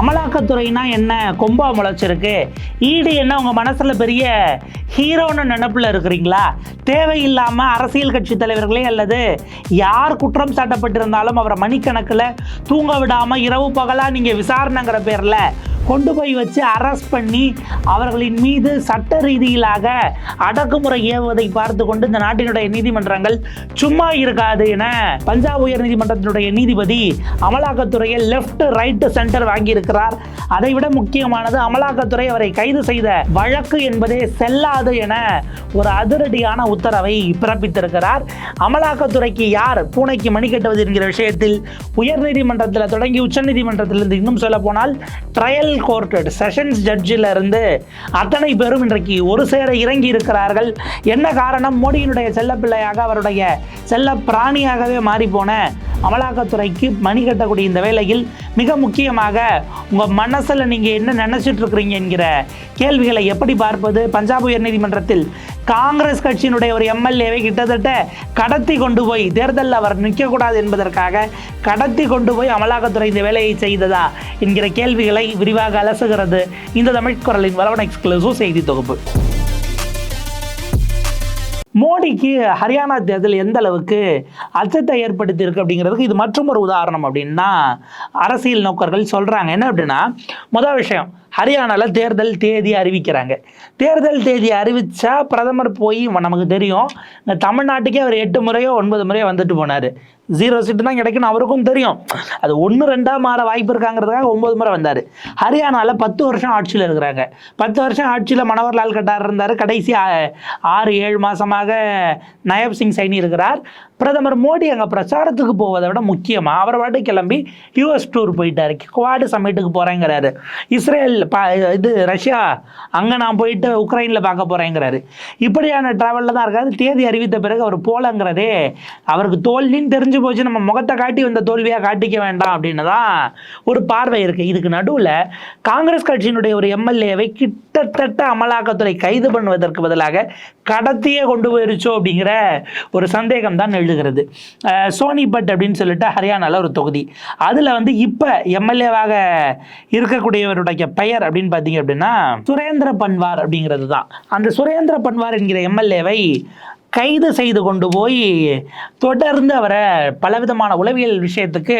அமலாக்கத்துறைனா என்ன? கொம்பா முளைச்சிருக்கு. ஈடு என்ன? உங்கள் மனசில் பெரிய ஹீரோன்னு நினப்பில் இருக்கிறீங்களா? தேவையில்லாமல் அரசியல் கட்சி தலைவர்களே அல்லது யார் குற்றம் சாட்டப்பட்டிருந்தாலும் அவரை மணிக்கணக்கில் தூங்க விடாமல் இரவு பகலாக நீங்கள் விசாரணைங்கிற பேரில் கொண்டு போய் வச்சு அரெஸ்ட் பண்ணி அவர்களின் மீது சட்ட ரீதியிலாக அடக்குமுறை ஏவுவதை பார்த்து கொண்டு இந்த நாட்டினுடைய நீதிமன்றங்கள் சும்மா இருக்காது என பஞ்சாப் உயர் நீதிமன்றத்தினுடைய நீதிபதி அமலாக்கத்துறையை லெஃப்ட் ரைட்டு சென்டர் இருக்கிறார் அதைவிட முக்கியமானது அமலாக்கத்துறை அவரை கைது செய்த வழக்கு என்பதே செல்லாது என ஒரு அதிரடியான உத்தரவை பிறப்பித்திருக்கிறார். அமலாக்கத்துறைக்கு யார் பூனைக்கு மணி கட்டுவது என்கிற விஷயத்தில் உயர்நீதிமன்றத்தில் தொடங்கி உச்சநீதிமன்றத்திலிருந்து இன்னும் சொல்ல போனால் ட்ரையல் கோர்ட்டு செஷன்ஸ் ஜட்ஜில் இருந்து அத்தனை பேரும் இன்றைக்கு ஒரு சேர இறங்கி இருக்கிறார்கள். என்ன காரணம்? மோடியினுடைய செல்லப்பிள்ளையாக அவருடைய செல்ல பிராணியாகவே மாறிப்போன அமலாக்கத்துறைக்கு மணி கட்டக்கூடிய இந்த வேளையில் மிக முக்கியமாக உங்கள் மனசில் நீங்கள் என்ன நினச்சிட்டு இருக்கிறீங்க என்கிற கேள்விகளை எப்படி பார்ப்பது? பஞ்சாப் உயர்நீதிமன்றத்தில் காங்கிரஸ் கட்சியினுடைய ஒரு எம்எல்ஏவை கிட்டத்தட்ட கடத்தி கொண்டு போய் தேர்தலில் அவர் நிற்கக்கூடாது என்பதற்காக கடத்தி கொண்டு போய் அமலாக்கத்துறை இந்த வேலையை செய்ததா என்கிற கேள்விகளை விரிவாக அலசுகிறது இந்த தமிழ் குரலின் வளவன் எக்ஸ்க்ளூசிவ் செய்தி தொகுப்பு. மோடிக்கு ஹரியானா தேர்தல் எந்த அளவுக்கு அச்சத்தை ஏற்படுத்தியிருக்கு அப்படிங்கிறதுக்கு இது மற்றும் ஒரு உதாரணம் அப்படின்னா அரசியல் நோக்கர்கள் சொல்கிறாங்க என்ன அப்படின்னா முதல் விஷயம் ஹரியானாவில் தேர்தல் தேதி அறிவிக்கிறாங்க. தேர்தல் தேதி அறிவித்தா பிரதமர் போய் நமக்கு தெரியும். இந்த தமிழ்நாட்டுக்கே அவர் எட்டு முறையோ ஒன்பது முறையோ வந்துட்டு போனார். ஜீரோ சீட்டு தான் கிடைக்கும்னு அவருக்கும் தெரியும். அது ஒன்று ரெண்டாக மாற வாய்ப்பு இருக்காங்கிறதுக்காக ஒம்பது முறை வந்தார். ஹரியானாவில் பத்து வருஷம் ஆட்சியில் இருக்கிறாங்க. பத்து வருஷம் ஆட்சியில் மனோகர்லால் கட்டார் இருந்தார். கடைசி ஆறு ஏழு மாதமாக நயப் சிங் சைனி இருக்கிறார். பிரதமர் மோடி அங்கே பிரச்சாரத்துக்கு போவதை விட முக்கியமாக அவர் பாட்டு கிளம்பி யூஎஸ் டூர் போயிட்டாரு. குவாடு சமிட்டுக்கு போகிறேங்கிறாரு இஸ்ரேல் பா இது ரஷ்யா அங்கே நான் போயிட்டு உக்ரைனில் பார்க்க போகிறேங்கிறாரு இப்படியான ட்ராவலில் தான் இருக்காது தேதி அறிவித்த பிறகு அவர் போலங்கிறதே அவருக்கு தோல்வின்னு தெரிஞ்சு போச்சு. நம்ம முகத்தை காட்டி வந்த தோல்வியாக காட்டிக்க வேண்டாம் அப்படின்னு தான் ஒரு பார்வை இருக்குது இதுக்கு நடுவில் காங்கிரஸ் கட்சியினுடைய ஒரு எம்எல்ஏவை கிட்டத்தட்ட அமலாக்கத்துறை கைது பண்ணுவதற்கு பதிலாக கடத்தியே கொண்டு போயிருச்சோ அப்படிங்கிற ஒரு சந்தேகம் தான் எழுகிறது சோனிபட் அப்படின்னு சொல்லிட்டு ஹரியானாவில் ஒரு தொகுதி. அதில் வந்து இப்போ எம்எல்ஏவாக இருக்கக்கூடியவருடைய பெயர் அப்படின்னு பார்த்தீங்க அப்படின்னா சுரேந்திர பன்வார் அப்படிங்கிறது தான். அந்த சுரேந்திர பன்வார் என்கிற எம்எல்ஏவை கைது செய்து கொண்டு போய் தொடர்ந்து அவரை பலவிதமான உளவியல் விஷயத்துக்கு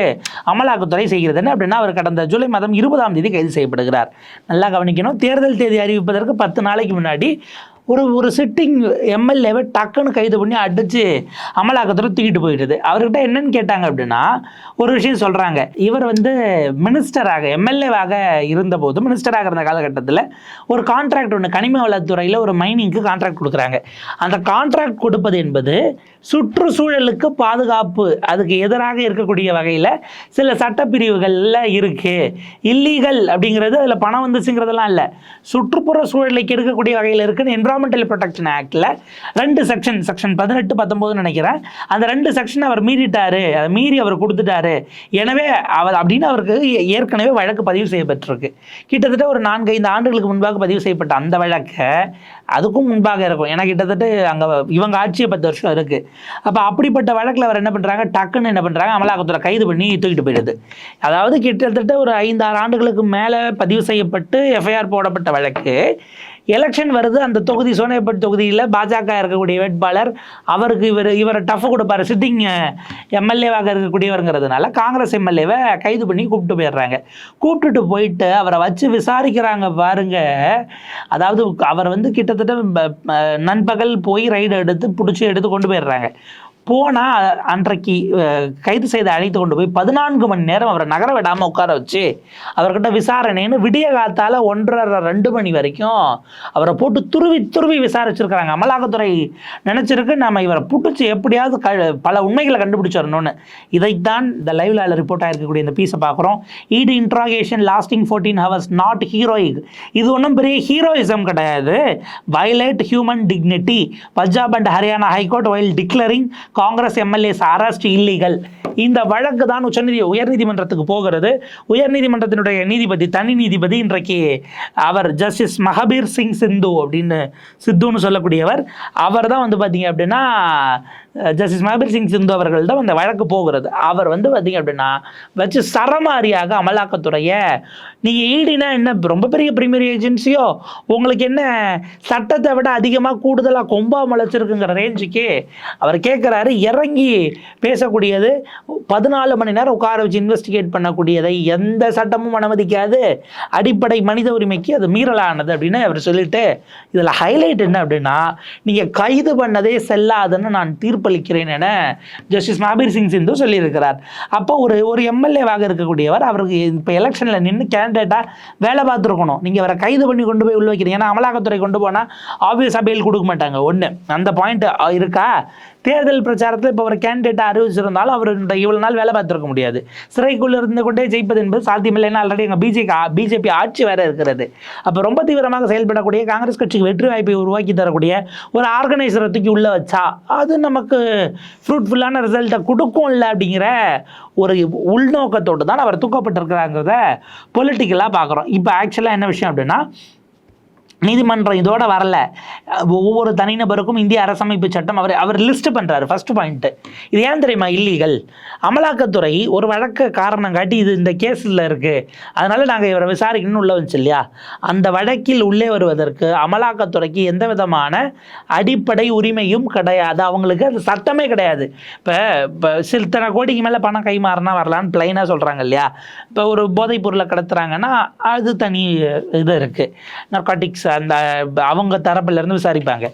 அமலாக்கத்துறை செய்கிறது. என்ன அப்படின்னா அவர் கடந்த ஜூலை மாதம் இருபதாம் தேதி கைது செய்யப்படுகிறார். நல்லா கவனிக்கணும். தேர்தல் தேதி அறிவிப்பதற்கு பத்து நாளைக்கு முன்னாடி ஒரு ஒரு சிட்டிங் எம்எல்ஏவை டக்குன்னு கைது பண்ணி அடித்து அமலாக்கத்துறை தூக்கிட்டு போயிடுது. அவர்கிட்ட என்னன்னு கேட்டாங்க அப்படின்னா ஒரு விஷயம் சொல்கிறாங்க இவர் வந்து மினிஸ்டராக எம்எல்ஏவாக இருந்தபோது மினிஸ்டராக இருந்த காலகட்டத்தில் ஒரு கான்ட்ராக்ட் ஒன்று கனிம வளத்துறையில் ஒரு மைனிங்க்கு கான்ட்ராக்ட் கொடுக்குறாங்க. அந்த கான்ட்ராக்ட் கொடுப்பது என்பது சுற்றுச்சூழலுக்கு பாதுகாப்பு அதுக்கு எதிராக இருக்கக்கூடிய வகையில் சில சட்டப்பிரிவுகளில் இருக்குது இல்லீகல் அப்படிங்கிறது அதில் பணம் வந்துச்சுங்கிறதெல்லாம் இல்லை. சுற்றுப்புற சூழலை கெடுக்கக்கூடிய வகையில் இருக்குன்னு என்வரான்மெண்டல் ப்ரொடெக்ஷன் ஆக்டில் ரெண்டு செக்ஷன் செக்ஷன் பதினெட்டு பத்தொம்போதுன்னு நினைக்கிறேன். அந்த ரெண்டு செக்ஷன் அவர் மீறிட்டாரு. அதை மீறி அவர் கொடுத்துட்டாரு. எனவே அவர் அப்படின்னு அவருக்கு ஏற்கனவே வழக்கு பதிவு செய்யப்பட்டிருக்கு. கிட்டத்தட்ட ஒரு நான்கு ஐந்து ஆண்டுகளுக்கு முன்பாக பதிவு செய்யப்பட்ட அந்த வழக்கை அதுக்கும் முன்பாக இருக்கும். ஏன்னா கிட்டத்தட்ட அங்கே இவங்க ஆட்சியை பத்து வருஷம் இருக்குது அப்போ அப்படிப்பட்ட வழக்கில் அவர் என்ன பண்ணுறாங்க டக்குன்னு என்ன பண்ணுறாங்க அமலாக்கத்துறை கைது பண்ணி தூக்கிட்டு போயிடுது. அதாவது கிட்டத்தட்ட ஒரு ஐந்து ஆறு ஆண்டுகளுக்கு மேலே பதிவு செய்யப்பட்டு எஃப்ஐஆர் போடப்பட்ட வழக்கு. எலெக்ஷன் வருது. அந்த தொகுதி சோனியாபட் தொகுதியில் பாஜக இருக்கக்கூடிய வேட்பாளர் அவருக்கு இவர் இவரை டஃப் கொடுப்பார். சிட்டிங் எம்எல்ஏவாக இருக்கக்கூடியவருங்கிறதுனால காங்கிரஸ் எம்எல்ஏவை கைது பண்ணி கூப்பிட்டு போயிடுறாங்க. கூப்பிட்டுட்டு போயிட்டு அவரை வச்சு விசாரிக்கிறாங்க பாருங்க. அதாவது அவர் வந்து கிட்ட கிட்டத்தட்ட நண்பகல் போய் ரைடு எடுத்து பிடிச்சி எடுத்து கொண்டு போயிடுறாங்க. போனால் அன்றைக்கு கைது செய்து அழைத்து கொண்டு போய் பதினான்கு மணி நேரம் அவரை நகர விடாமல் உட்கார வச்சு அவர்கிட்ட விசாரணைன்னு விடிய காத்தால ஒன்றரை ரெண்டு மணி வரைக்கும் அவரை போட்டு துருவி துருவி விசாரிச்சிருக்கிறாங்க. அமலாக்கத்துறை நினச்சிருக்கு நம்ம இவரை புட்டுச்சு எப்படியாவது க பல உண்மைகளை கண்டுபிடிச்சிடணும்னு. இதைத்தான் இந்த லைவ்ல ரிப்போர்ட் ஆயிருக்கக்கூடிய இந்த பீஸை பார்க்குறோம். ED interrogation lasting fourteen hours not heroic இது ஒன்றும் பெரிய ஹீரோயிசம் கிடையாது. Violate human dignity Punjab and Haryana high court while declaring Congress MLAs arrest illegal இந்த வழக்கு தான் உச்சநீதி உயர்நீதிமன்றத்துக்கு போகிறது. உயர்நீதிமன்றத்தினுடைய நீதிபதி தனி நீதிபதி இன்றைக்கு அவர் ஜஸ்டிஸ் மஹபீர் சிங் சிந்து அப்படின்னு சித்துன்னு சொல்லக்கூடியவர். அவர் தான் வந்து பார்த்தீங்க அப்படின்னா ஜஸ்டிஸ் மஹபீர் சிங் சிந்து அவர்களிடம் அந்த வழக்கு போகிறது. அவர் வந்து பார்த்தீங்க அப்படின்னா வச்சு சரமாரியாக அமலாக்கத்துறையை நீங்கள் ஈடினா என்ன ரொம்ப பெரிய ப்ரீமியர் ஏஜென்சியோ உங்களுக்கு என்ன சட்டத்தை விட அதிகமாக கூடுதலாக கொம்பா முளைச்சிருக்குங்கிற ரேஞ்சுக்கு அவர் கேட்குறாரு இறங்கி பேசக்கூடியது பதினாலு மணி நேரம் உட்கார வச்சு இன்வெஸ்டிகேட் பண்ணக்கூடியதை எந்த சட்டமும் அனுமதிக்காது. அடிப்படை மனித உரிமைக்கு அது மீறலானது அப்படின்னு அவர் சொல்லிட்டு இதில் ஹைலைட் என்ன அப்படின்னா நீங்கள் கைது பண்ணதே செல்லாதுன்னு நான் தீர்ப்பளிக்கிறேன் என ஜஸ்டிஸ் மஹபீர் சிங் சிந்து சொல்லியிருக்கிறார். அப்போ ஒரு ஒரு எம்எல்ஏவாக இருக்கக்கூடியவர் அவருக்கு இப்போ எலெக்ஷனில் நின்று கேண்டிடேட்டாக வேலை பார்த்துருக்கணும். நீங்கள் அவரை கைது பண்ணி கொண்டு போய் உள்ள வைக்கிறீங்க. ஏன்னா அமலாக்கத்துறை கொண்டு போனால் ஆப்வியஸாக பெயில் கொடுக்க மாட்டாங்க. ஒன்று அந்த பாயிண்ட் இருக்கா? தேர்தல் பிரச்சாரத்தில் இப்போ ஒரு கேண்டிடேட்டை அறிவிச்சிருந்தாலும் அவர் இந்த இவ்வளோ நாள் வேலை பார்த்துருக்க முடியாது. சிறைக்குள்ளே இருந்து கொண்டே ஜெயிப்பது என்பது சாத்தியமில்லை ஏன்னா ஆல்ரெடி எங்கள் பிஜேபி பிஜேபி ஆட்சி வேற இருக்கிறது. அப்போ ரொம்ப தீவிரமாக செயல்படக்கூடிய காங்கிரஸ் கட்சிக்கு வெற்றி வாய்ப்பை உருவாக்கி தரக்கூடிய ஒரு ஆர்கனைசரை தூக்கி உள்ளே வச்சா அது நமக்கு ஃப்ரூட்ஃபுல்லான ரிசல்ட்டை கொடுக்கும் இல்லை அப்படிங்கிற ஒரு உள்நோக்கத்தோடு தான் அவர் தூக்கப்பட்டிருக்கிறாங்கிறத பொலிட்டிக்கலாக பார்க்குறோம். இப்போ ஆக்சுவலாக என்ன விஷயம் அப்படின்னா நீதிமன்றம் இதோட வரல. ஒவ்வொரு தனிநபருக்கும் இந்திய அரசமைப்பு சட்டம் அவர் அவர் லிஸ்ட் பண்ணுறாரு ஃபர்ஸ்ட் பாயிண்ட்டு இது ஏன் தெரியுமா? இல்லீகல். அமலாக்கத்துறை ஒரு வழக்க காரணம் காட்டி இது இந்த கேஸில் இருக்குது அதனால் நாங்கள் இவரை விசாரிக்கணும்னு உள்ள வந்துச்சு இல்லையா? அந்த வழக்கில் உள்ளே வருவதற்கு அமலாக்கத்துறைக்கு எந்த விதமான அடிப்படை உரிமையும் கிடையாது. அவங்களுக்கு அது சட்டமே கிடையாது. இப்போ இப்போ சித்தனை கோடிக்கு மேலே பணம் கைமாறினா வரலான்னு பிளைனாக சொல்கிறாங்க இல்லையா? இப்போ ஒரு போதைப் பொருளை கடத்துறாங்கன்னா அது தனி இது இருக்குது நர்காட்டிக்ஸ் அந்த அவங்க தரப்பிலேருந்து விசாரிப்பாங்க.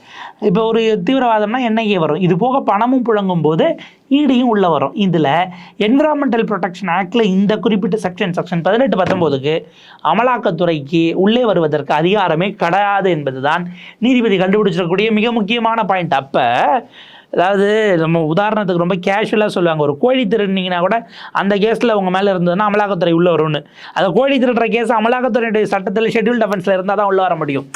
இப்போ ஒரு தீவிரவாதம்னா என்ஐஏ வரும். இது போக பணமும் புழங்கும் போது ஈடியும் உள்ளே வரும். இதில் என்விரான்மெண்டல் ப்ரொடெக்ஷன் ஆக்டில் இந்த குறிப்பிட்ட செக்ஷன் செக்ஷன் பதினெட்டு பத்தொம்போதுக்கு அமலாக்கத்துறைக்கு உள்ளே வருவதற்கு அதிகாரமே கிடையாது என்பது தான் நீதிபதி கண்டுபிடிச்சிருக்கக்கூடிய மிக முக்கியமான பாயிண்ட் அப்போ அதாவது நம்ம உதாரணத்துக்கு ரொம்ப கேஷுவலாக சொல்லுவாங்க. ஒரு கோழி திருடினீங்கன்னா கூட அந்த கேஸில் உங்கள் மேலே இருந்ததுன்னா அமலாக்கத்துறை உள்ளே வரும்னு. அந்த கோழி திருடுற கேஸ் அமலாக்கத்துறையுடைய சட்டத்தில் ஷெட்யூல் டெஃபென்ஸில் இருந்தால் தான் உள்ளே வர முடியும்.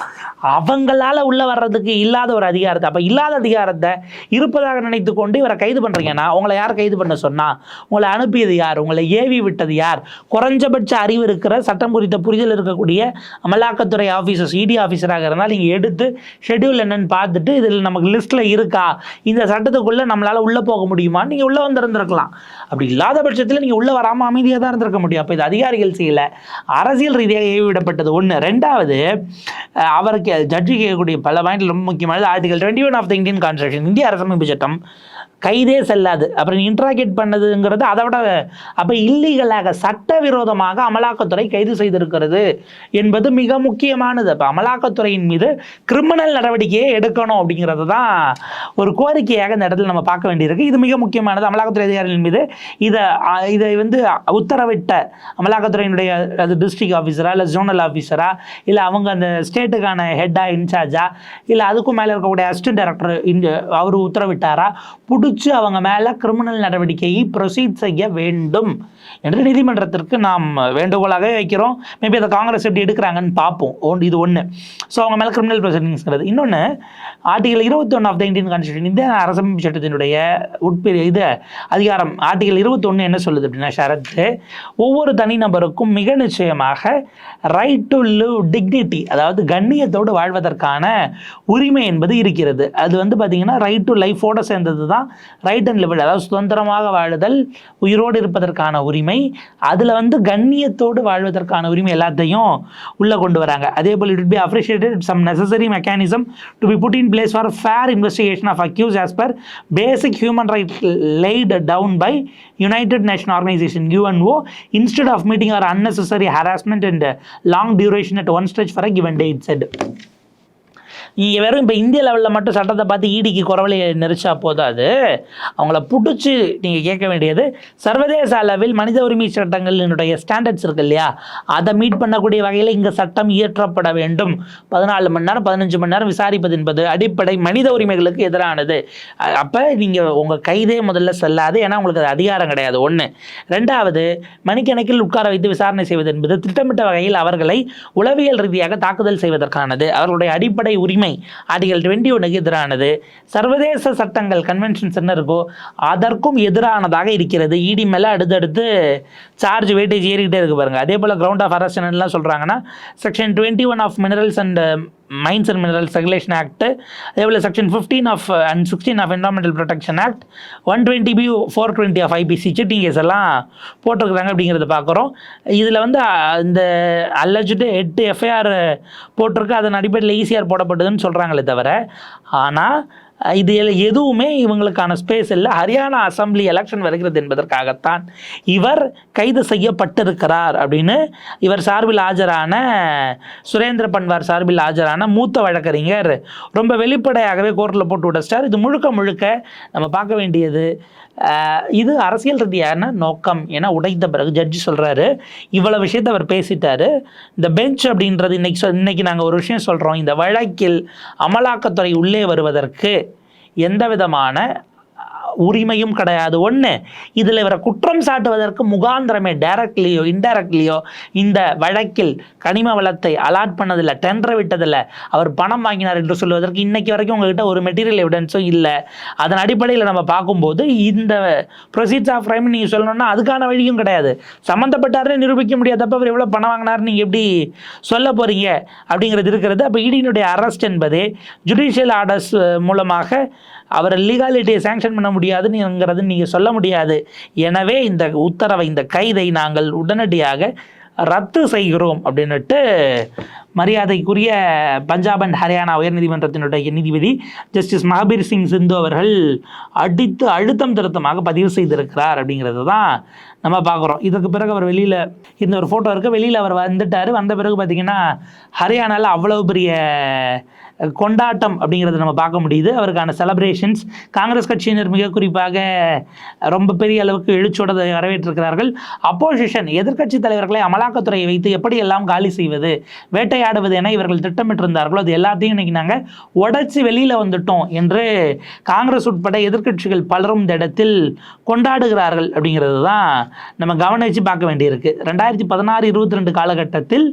அவங்களால உள்ளே வர்றதுக்கு இல்லாத ஒரு அதிகாரத்தை அப்போ இல்லாத அதிகாரத்தை இருப்பதாக நினைத்து கொண்டு இவரை கைது பண்ணுறீங்கன்னா உங்களை யார் கைது பண்ண சொன்னால் உங்களை அனுப்பியது யார்? உங்களை ஏவி விட்டது யார்? குறைஞ்சபட்ச அறிவு இருக்கிற சட்டம் குறித்த புரிதல் இருக்கக்கூடிய அமலாக்கத்துறை ஆஃபீஸர்ஸ் இடி ஆஃபீஸராக இருந்தால் நீங்கள் எடுத்து ஷெட்யூல் என்னன்னு பார்த்துட்டு இதில் நமக்கு லிஸ்ட்டில் இருக்கா? இந்த சட்டத்துக்குள்ளே நம்மளால் உள்ளே போக முடியுமா நீங்கள் உள்ளே வந்திருந்திருக்கலாம். அப்படி இல்லாத பட்சத்தில் நீங்கள் உள்ளே வராமல் அமைதியாக தான் இருந்திருக்க முடியும். அப்போ இது அதிகாரிகள் செய்யலை. அரசியல் ரீதியாக ஏவிடப்பட்டது ஒன்று ரெண்டாவது அவருக்கு ஜட்ஜு கேட்கக்கூடிய பல பாயிண்ட் ரொம்ப முக்கியமானது. Article twenty one of the Indian constitution இந்திய அரசமைப்பு சட்டம் கைதே செல்லாது. அப்புறம் இன்ட்ராகேட் பண்ணதுங்கிறது அதை விட அப்போ இல்லீகலாக சட்டவிரோதமாக அமலாக்கத்துறை கைது செய்திருக்கிறது என்பது மிக முக்கியமானது. அப்போ அமலாக்கத்துறையின் மீது கிரிமினல் நடவடிக்கையை எடுக்கணும் அப்படிங்கிறது தான் ஒரு கோரிக்கையாக இந்த இடத்துல நம்ம பார்க்க வேண்டியிருக்கு. இது மிக முக்கியமானது. அமலாக்கத்துறை அதிகாரிகள் மீது இதை இதை வந்து உத்தரவிட்ட அமலாக்கத்துறையினுடைய அது டிஸ்ட்ரிக்ட் ஆஃபீஸரா இல்லை ஜோனல் ஆஃபீஸரா இல்லை அவங்க அந்த ஸ்டேட்டுக்கான ஹெட்டாக இன்சார்ஜா இல்லை அதுக்கும் மேலே இருக்கக்கூடிய அசிஸ்டன்ட் டைரக்டர் இந்த அவர் உத்தரவிட்டாரா? குறித்து அவங்க மேலே கிரிமினல் நடவடிக்கையை ப்ரொசீட் செய்ய வேண்டும் என்று நீதிமன்றத்திற்கு நாம் வேண்டுகோளாக வைக்கிறோம். மேபி அதை காங்கிரஸ் எப்படி எடுக்கிறாங்கன்னு பார்ப்போம். ஒன்று இது ஒன்று ஸோ அவங்க மேலே கிரிமினல் ப்ரொசீடிங்ஸ்ங்கிறது இன்னொன்று ஆர்டிகல் இருபத்தொன்று ஆஃப் த இந்தியன் கான்ஸ்டியூஷன் இந்திய அரசமைப்பு சட்டத்தினுடைய உட்பிரி இது அதிகாரம் ஆர்டிகல் இருபத்தொன்று என்ன சொல்லுது அப்படின்னா ஷரத்து ஒவ்வொரு தனிநபருக்கும் மிக நிச்சயமாக ரைட் டு லிவ் டிக்னிட்டி அதாவது கண்ணியத்தோடு வாழ்வதற்கான உரிமை என்பது இருக்கிறது. அது வந்து பார்த்திங்கன்னா ரைட் டு லைஃபோடு சேர்ந்தது தான் ரைட் அண்ட் லிபர்ட்டி அதாவது சுதந்திரமாக வாழுதல் உயிரோடு இருப்பதற்கான உரிமை அதில் வந்து கண்ணியத்தோடு வாழ்வதற்கான உரிமை எல்லாத்தையும் உள்ளே கொண்டு வராங்க. அதே போல் it be appreciated some necessary mechanism to be put in place for fair investigation of accused as per basic human right laid down by United Nation Organisation UNO instead of meeting are unnecessary harassment and long duration at one stretch for a given day it set வெறும் இப்போ இந்திய லெவலில் மட்டும் சட்டத்தை பார்த்து ஈடிக்கு குறவலையை நெரிச்சா போதாது. அவங்கள பிடிச்சி நீங்கள் கேட்க வேண்டியது சர்வதேச அளவில் மனித உரிமை சட்டங்களினுடைய ஸ்டாண்டர்ட்ஸ் இருக்கு இல்லையா? அதை மீட் பண்ணக்கூடிய வகையில் இங்கே சட்டம் இயற்றப்பட வேண்டும். பதினாலு மணி நேரம் பதினஞ்சு மணி நேரம் விசாரிப்பது என்பது அடிப்படை மனித உரிமைகளுக்கு எதிரானது. அப்போ நீங்கள் உங்கள் கைதே முதல்ல செல்லாது. ஏன்னா உங்களுக்கு அது அதிகாரம் கிடையாது. ஒன்று ரெண்டாவது மணிக்கணக்கில் உட்கார வைத்து விசாரணை செய்வது என்பது திட்டமிட்ட வகையில் அவர்களை உளவியல் ரீதியாக தாக்குதல் செய்வதற்கானது. அவர்களுடைய அடிப்படை உரிமை ஆர்டிகல் டுவெண்ட்டி ஒன்றுக்கு எதிரானது. சர்வதேச சட்டங்கள் கன்வென்ஷன்ஸ் என்ன இருக்கோ அதற்கும் எதிரானதாக இருக்கிறது. இடி மேலே அடுத்தடுத்து சார்ஜ் வெயிட்டேஜ் ஏறிக்கிட்டே இருக்கு பாருங்க. அதே போல் கிரவுண்ட் ஆஃப் அரசன் எல்லாம் சொல்கிறாங்கன்னா section twenty one of minerals and mines and minerals regulation act அதேபோல் section fifteen of and sixteen of environmental protection act one twenty B four twenty of IPC citing case எல்லாம் போட்டிருக்கிறாங்க அப்படிங்கிறத பார்க்குறோம். இதில் வந்து இந்த அல்லஜிட்டு எட்டு எஃப்ஐஆர் போட்டிருக்கு. அதன் அடிப்படையில் ஈசிஆர் போடப்பட்டதுன்னு சொல்கிறாங்களே தவிர ஆனால் இது எதுவுமே இவங்களுக்கான ஸ்பேஸ் இல்லை. ஹரியானா அசெம்பிளி எலெக்ஷன் வருகிறது என்பதற்காகத்தான் இவர் கைது செய்யப்பட்டிருக்கிறார் அப்படின்னு இவர் சார்பில் ஆஜரான சுரேந்திர பன்வார் சார்பில் ஆஜரான மூத்த வழக்கறிஞர் ரொம்ப வெளிப்படையாகவே கோர்ட்டில் போட்டு விடச்சிட்டார் இது முழுக்க முழுக்க நம்ம பார்க்க வேண்டியது இது அரசியல் ரீதியான நோக்கம் என உடைத்த பிறகு ஜட்ஜி சொல்கிறாரு இவ்வளோ விஷயத்தை அவர் பேசிட்டாரு. இந்த பெஞ்ச் அப்படின்றது இன்னைக்கு சொ இன்றைக்கி நாங்கள் ஒரு விஷயம் சொல்கிறோம் இந்த வழக்கில் அமலாக்கத்துறை உள்ளே வருவதற்கு எந்த விதமான உரிமையும் கிடையாது. ஒன்று இதில் இவரை குற்றம் சாட்டுவதற்கு முகாந்திரமே டைரக்ட்லியோ இன்டைரக்ட்லியோ இந்த வழக்கில் கனிம வளத்தை அலாட் பண்ணதில்ல டெண்டர் விட்டதில்ல. அவர் பணம் வாங்கினார் என்று சொல்வதற்கு இன்றைக்கி வரைக்கும் உங்ககிட்ட ஒரு மெட்டீரியல் எவிடன்ஸும் இல்லை. அதன் அடிப்படையில் நம்ம பார்க்கும்போது இந்த ப்ரொசீட்ஸ் ஆஃப் ரைம் நீங்கள் சொல்லணும்னா அதுக்கான வழியும் கிடையாது. சம்மந்தப்பட்டாரே நிரூபிக்க முடியாதப்ப அவர் எவ்வளோ பணம் வாங்கினார் நீங்கள் எப்படி சொல்ல போகிறீங்க அப்படிங்கிறது இருக்கிறது. அப்போ இடியினுடைய அரெஸ்ட் என்பது ஜுடிஷியல் ஆர்டர்ஸ் மூலமாக அவரை லீகாலிட்டியை சேங்ஷன் பண்ண முடியாதுங்கிறது நீங்கள் சொல்ல முடியாது. எனவே இந்த உத்தரவை இந்த கைதை நாங்கள் உடனடியாக ரத்து செய்கிறோம் அப்படின்னுட்டு மரியாதைக்குரிய பஞ்சாப் அண்ட் ஹரியானா உயர்நீதிமன்றத்தினுடைய நீதிபதி ஜஸ்டிஸ் மகாபீர் சிங் சிந்து அவர்கள் அடித்து அழுத்தம் திருத்தமாக பதிவு செய்திருக்கிறார் அப்படிங்கிறது தான் நம்ம பார்க்குறோம். இதுக்கு பிறகு அவர் வெளியில் இந்த ஒரு ஃபோட்டோ இருக்குது வெளியில் அவர் வந்துட்டார். வந்த பிறகு பார்த்திங்கன்னா ஹரியானாவில் அவ்வளோ பெரிய கொண்டாட்டம் அப்படிங்கிறத நம்ம பார்க்க முடியுது. அவருக்கான செலப்ரேஷன்ஸ் காங்கிரஸ் கட்சியினர் மிக குறிப்பாக ரொம்ப பெரிய அளவுக்கு எழுச்சோட வரவேற்றிருக்கிறார்கள். அப்போசிஷன் எதிர்க்கட்சி தலைவர்களை அமலாக்கத்துறையை வைத்து எப்படி எல்லாம் காலி செய்வது வேட்டையாடுவது என இவர்கள் திட்டமிட்டிருந்தார்களோ அது எல்லாத்தையும் இன்னைக்கு நாங்கள் உடைச்சி வெளியில் வந்துட்டோம் என்று காங்கிரஸ் உட்பட எதிர்க்கட்சிகள் பலரும் இந்த இடத்தில் கொண்டாடுகிறார்கள் அப்படிங்கிறது தான் நம்ம கவனித்து பார்க்க வேண்டியிருக்கு. ரெண்டாயிரத்தி பதினாறு இருபத்தி ரெண்டு காலகட்டத்தில்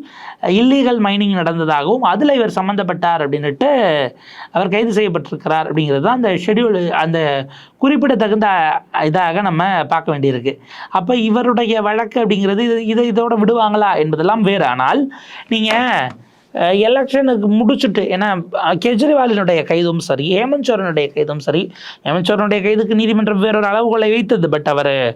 இல்லீகல் மைனிங் நடந்ததாகவும் அதில் இவர் சம்மந்தப்பட்டார் அப்படின்னு அப்படின்னுட்டு அவர் கைது செய்யப்பட்டிருக்கிறார் அப்படிங்கிறது தான் அந்த ஷெடியூல் அந்த குறிப்பிடத்தகுந்த இதாக நம்ம பார்க்க வேண்டியிருக்கு. அப்போ இவருடைய வழக்கு அப்படிங்கிறது இது இதை இதோட விடுவாங்களா என்பதெல்லாம் வேறு. ஆனால் நீங்கள் எலெக்ஷனுக்கு முடிச்சுட்டு ஏன்னா கெஜ்ரிவாலினுடைய கைதும் சரி ஹேமந்த் சோரனுடைய கைதும் சரி ஹேமந்த் சோரனுடைய கைதுக்கு நீதிமன்றம் வேறொரு அளவுகளை வைத்தது பட் அவர்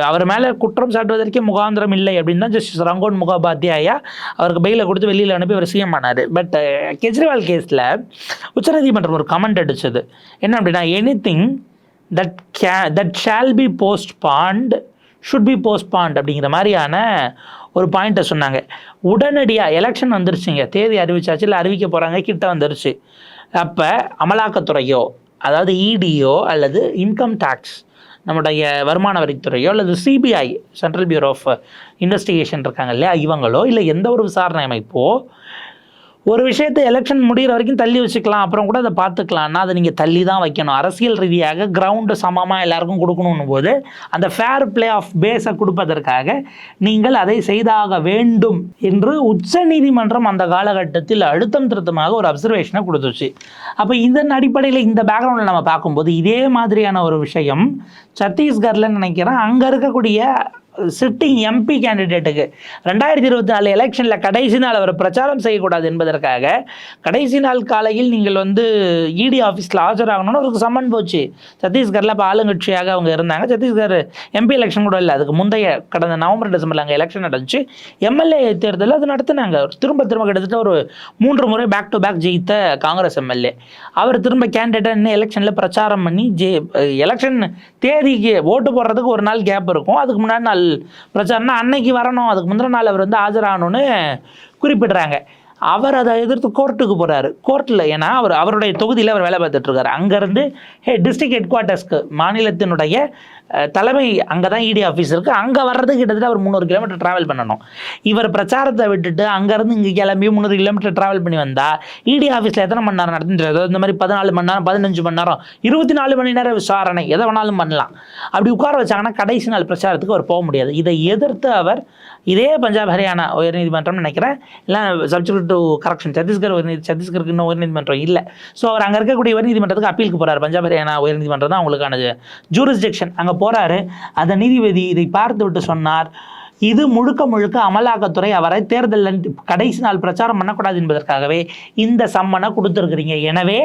அவர் மேலே குற்றம் சாட்டுவதற்கே முகாந்திரம் இல்லை அப்படின்னு தான் ஜஸ்டிஸ் ரங்கோன் முகோபாத்தியாயா அவருக்கு பெயிலை கொடுத்து வெளியில் அனுப்பி அவர் சிஎம் ஆனார். பட் கெஜ்ரிவால் கேஸில் உச்சநீதிமன்றம் ஒரு கமெண்ட் அடித்தது என்ன அப்படின்னா anything that K that shall be postpone should be postponed அப்படிங்கிற மாதிரியான ஒரு பாயிண்ட்டை சொன்னாங்க. உடனடியாக எலெக்ஷன் வந்துருச்சுங்க. தேதி அறிவிச்சாச்சு இல்லை அறிவிக்க போகிறாங்க கிட்ட வந்துருச்சு. அப்போ அமலாக்கத்துறையோ அதாவது இடியோ அல்லது இன்கம் டேக்ஸ் நம்முடைய வருமான வரித்துறையோ அல்லது CBI central bureau of investigation இருக்காங்க இல்லையா? இவங்களோ இல்லை எந்த ஒரு விசாரணை அமைப்போ ஒரு விஷயத்தை எலெக்ஷன் முடிகிற வரைக்கும் தள்ளி வச்சுக்கலாம். அப்புறம் கூட அதை பார்த்துக்கலாம்னா அதை நீங்கள் தள்ளி தான் வைக்கணும். அரசியல் ரீதியாக கிரவுண்டு சமமாக எல்லாருக்கும் கொடுக்கணும் போது அந்த ஃபேர் பிளே ஆஃப் பேஸை கொடுப்பதற்காக நீங்கள் அதை செய்தாக வேண்டும் என்று உச்ச நீதிமன்றம் அந்த காலகட்டத்தில் அழுத்தம் திருத்தமாக ஒரு அப்சர்வேஷனை கொடுத்துச்சு. அப்போ இதன் அடிப்படையில் இந்த பேக்ரவுண்டில் நம்ம பார்க்கும்போது இதே மாதிரியான ஒரு விஷயம் சத்தீஸ்கரில் நினைக்கிறேன். அங்கே இருக்கக்கூடிய சிட்டிங் எம்பி கேண்டிடேட்டுக்கு ரெண்டாயிரத்தி இருபத்தி நாலு எலெக்ஷனில் கடைசி நாள் அவர் பிரச்சாரம் செய்யக்கூடாது என்பதற்காக கடைசி நாள் காலையில் நீங்கள் வந்து இடி ஆஃபீஸில் ஆஜராகணும்னு அவருக்கு சம்மன் போச்சு. சத்தீஸ்கரில் இப்போ ஆளுங்கட்சியாக அவங்க இருந்தாங்க. சத்தீஸ்கர் எம்பி எலெக்ஷன் கூட இல்லை. அதுக்கு முந்தைய கடந்த நவம்பர் டிசம்பரில் அங்கே எலெக்ஷன் நடந்துச்சு. எம்எல்ஏ தேர்தலில் அது நடத்தினாங்க. திரும்ப திரும்ப கிட்டத்தட்ட ஒரு மூன்று முறை பேக் டு பேக் ஜெயித்த காங்கிரஸ் எம்எல்ஏ அவர் திரும்ப கேண்டிடேட்டாக இன்னும் எலெக்ஷனில் பிரச்சாரம் பண்ணி ஜே எலெக்ஷன் தேதிக்கு ஓட்டு போடுறதுக்கு ஒரு நாள் கேப் இருக்கும். அதுக்கு முன்னாடி நாள் பிரச்சாரம்னா அன்னைக்கு வரணும். அதுக்கு முந்தின நாள் அவர் வந்து ஆஜராகணும்னு குறிப்பிடுறாங்க. அவர் அதை எதிர்த்து கோர்ட்டுக்கு போகிறாரு கோர்ட்டில் ஏன்னா அவர் அவருடைய தொகுதியில் அவர் வேலை பார்த்துட்டு இருக்காரு. அங்கேருந்து ஹே டிஸ்ட்ரிக்ட் ஹெட் குவார்ட்டர்ஸ்க்கு மாநிலத்தினுடைய தலைமை அங்கே தான் இடி ஆஃபீஸ் இருக்குது அங்கே வர்றதுக்கு கிட்டத்தட்ட ஒரு முந்நூறு கிலோமீட்டர் ட்ராவல் பண்ணணும். இவர் பிரச்சாரத்தை விட்டுட்டு அங்கேருந்து இங்கே கிளம்பி முந்நூறு கிலோமீட்டர் ட்ராவல் பண்ணி வந்தால் இடி ஆஃபீஸில் எத்தனை மணி நேரம் நடந்துட்டு இந்த மாதிரி பதினாலு மணி நேரம் பதினஞ்சு மணி நேரம் இருபத்தி நாலு மணி நேரம் விசாரணை எதை வேணாலும் பண்ணலாம். அப்படி உட்கார வச்சாங்கன்னா கடைசி நாள் பிரச்சாரத்துக்கு அவர் போக முடியாது. இதை எதிர்த்து அவர் இதே பஞ்சாப் ஹரியானா உயர்நீதிமன்றம் நினைக்கிறேன். இல்லை சப்ஜெக்ட் டு கரெக்ஷன் சத்தீஸ்கர் உயர்நீதி சத்தீஸ்கருக்கு இன்னும் உயர்நீதிமன்றம் இல்லை. ஸோ அவர் அங்கே இருக்கக்கூடிய உயர்நீதிமன்றத்துக்கு அப்பீலுக்கு போகிறார் பஞ்சாப் ஹரியானா உயர்நீதிமன்றம் தான் அவங்களுக்கான ஜூரிஸ்டிக்ஷன் அங்கே போகிறாரு அந்த நீதிபதி இதை பார்த்து விட்டு சொன்னார். இது முழுக்க முழுக்க அமலாக்கத்துறை அவரை தேர்தலில் கடைசி நாள் பிரச்சாரம் பண்ணக்கூடாது என்பதற்காகவே இந்த சம்மனை கொடுத்துருக்கிறீங்க. எனவே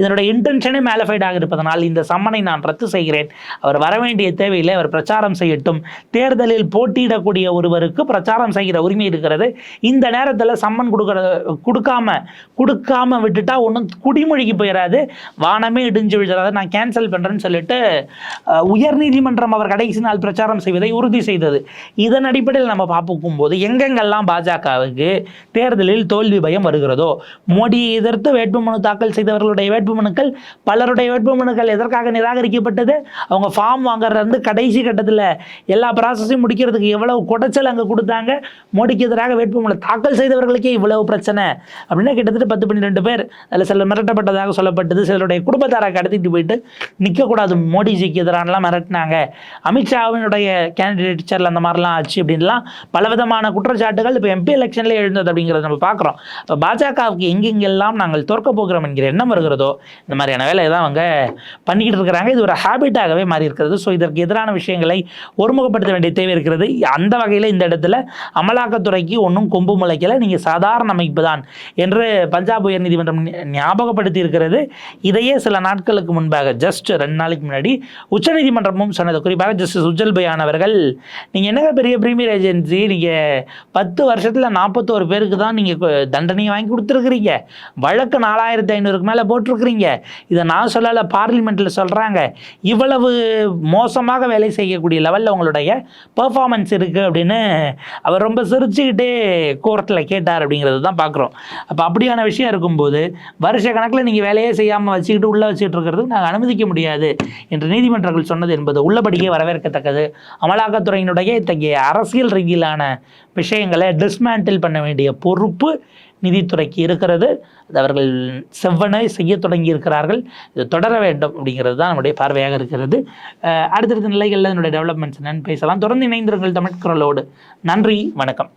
இதனுடைய இன்டென்ஷனே மேலஃபைடாக இருப்பதனால் இந்த சம்மனை நான் ரத்து செய்கிறேன். அவர் வர வேண்டிய தேவையில்லை அவர் பிரச்சாரம் செய்யட்டும். தேர்தலில் போட்டியிடக்கூடிய ஒருவருக்கு பிரச்சாரம் செய்கிற உரிமை இருக்கிறது. இந்த நேரத்தில் சம்மன் கொடுக்கறது கொடுக்காம கொடுக்காம விட்டுட்டா ஒன்றும் குடிமொழிக்கு போயிடாது வானமே இடிஞ்சு விழுறாது நான் கேன்சல் பண்ணுறேன்னு சொல்லிட்டு உயர்நீதிமன்றம் அவர் கடைசி நாள் பிரச்சாரம் செய்வதை உறுதி செய்தது. இதனை அடிப்படையில் நம்ம பார்க்கும் போது எங்கெங்கெல்லாம் பாஜகவுக்கு தேர்தலில் தோல்வி பயம் வருகிறதோ மோடியை எதிர்த்து வேட்புமனு தாக்கல் செய்தவர்களுடைய வேட்புமனுக்கள் பலருடைய வேட்புமனுக்கள் எதற்காக நிராகரிக்கப்பட்டது? அவங்க ஃபார்ம் வாங்குறதுலேருந்து கடைசி கட்டத்தில் எல்லா ப்ராசஸையும் முடிக்கிறதுக்கு எவ்வளவு குடைச்சல் அங்கே கொடுத்தாங்க? மோடிக்கு எதிராக வேட்புமனு தாக்கல் செய்தவர்களுக்கே இவ்வளவு பிரச்சனை. அப்படின்னா கிட்டத்தட்ட பத்து பன்னிரெண்டு பேர். அதில் சிலர் மிரட்டப்பட்டதாக சொல்லப்பட்டது. சிலருடைய குடும்பத்தாரை கடத்திட்டு போயிட்டு நிற்கக்கூடாது மோடிஜிக்கு எதிரானலாம் மிரட்டினாங்க. அமித்ஷாவினுடைய கேண்டிடேட் சேரில் அந்த மாதிரிலாம் ஆச்சு. அப்படின்லாம் பலவிதமான குற்றச்சாட்டுகள் இப்போ எம்பி எலெக்ஷனில் எழுந்தது அப்படிங்கிறத நம்ம பார்க்குறோம். இப்போ பாஜகவுக்கு எங்கெங்கெல்லாம் நாங்கள் தோற்க போகிறோம் என்கிற எண்ணம் வருகிறதோ இந்த மாதிரியான வேலையை தான் அவங்க பண்ணிக்கிட்டு இருக்கிறாங்க. இது ஒரு ஹேபிட்டாகவே மாறி இருக்கிறது. ஸோ இதற்கு எதிரான விஷயங்களை ஒருமுகப்படுத்த வேண்டிய தேவை இருக்கிறது. அந்த வகையில் இந்த இடத்துல அமலாக்கத்துறைக்கு ஒன்றும் கொம்பு முளைக்கல. நீங்கள் சாதாரண அமைப்பு தான் என்று பஞ்சாப் உயர்நீதிமன்றம் ஞாபகப்படுத்தி இருக்கிறது இதையே சில நாட்களுக்கு முன்பாக ஜஸ்ட் ரெண்டு நாளைக்கு முன்னாடி உச்சநீதிமன்றமும் சொன்னது. குறிப்பாக ஜஸ்டிஸ் உஜ்ஜல் பயான் அவர்கள் நீங்கள் என்னங்க பெரிய பிரீமியர் ஏஜென்சி நீங்கள் பத்து வருஷத்தில் நாற்பத்தோரு பேருக்கு தான் நீங்கள் தண்டனையை வாங்கி கொடுத்துருக்குறீங்க. வழக்கு நாலாயிரத்தி ஐநூறுக்கு மேலே போட்டிருக்கிறீங்க. இதை நான் சொல்லலை பார்லிமெண்ட்டில் சொல்கிறாங்க இவ்வளவு மோசமாக வேலை செய்யக்கூடிய லெவலில் உங்களுடைய பெர்ஃபார்மன்ஸ் இருக்குது அப்படின்னு அவர் ரொம்ப சிரிச்சுக்கிட்டே கோர்ட்டில் கேட்டார் அப்படிங்கிறது தான் பார்க்குறோம் அப்போ அப்படியான விஷயம் இருக்கும்போது வருஷ கணக்கில் நீங்கள் வேலையே செய்யாமல் வச்சுக்கிட்டு உள்ளே வச்சுட்டு இருக்கிறது நாங்கள் அனுமதிக்க முடியாது என்று நீதிமன்றங்கள் சொன்னது என்பது உள்ளபடியே வரவேற்கத்தக்கது. அமலாக்கத்துறையினுடைய இத்தகைய அரசியல் ரீதியிலான விஷயங்களை டிஸ்மேண்டில் பண்ண வேண்டிய பொறுப்பு நிதித்துறைக்கு இருக்கிறது. அது அவர்கள் செவ்வனை செய்ய தொடங்கி இருக்கிறார்கள் இது தொடர வேண்டும் அப்படிங்கிறது தான் நம்முடைய பார்வையாக இருக்கிறது. அடுத்தடுத்த நிலைகளில் என்னுடைய டெவலப்மெண்ட்ஸ் என்னன்னு பேசலாம். தொடர்ந்து இணைந்திருங்கள் தமிழ் குரலோடு. நன்றி வணக்கம்.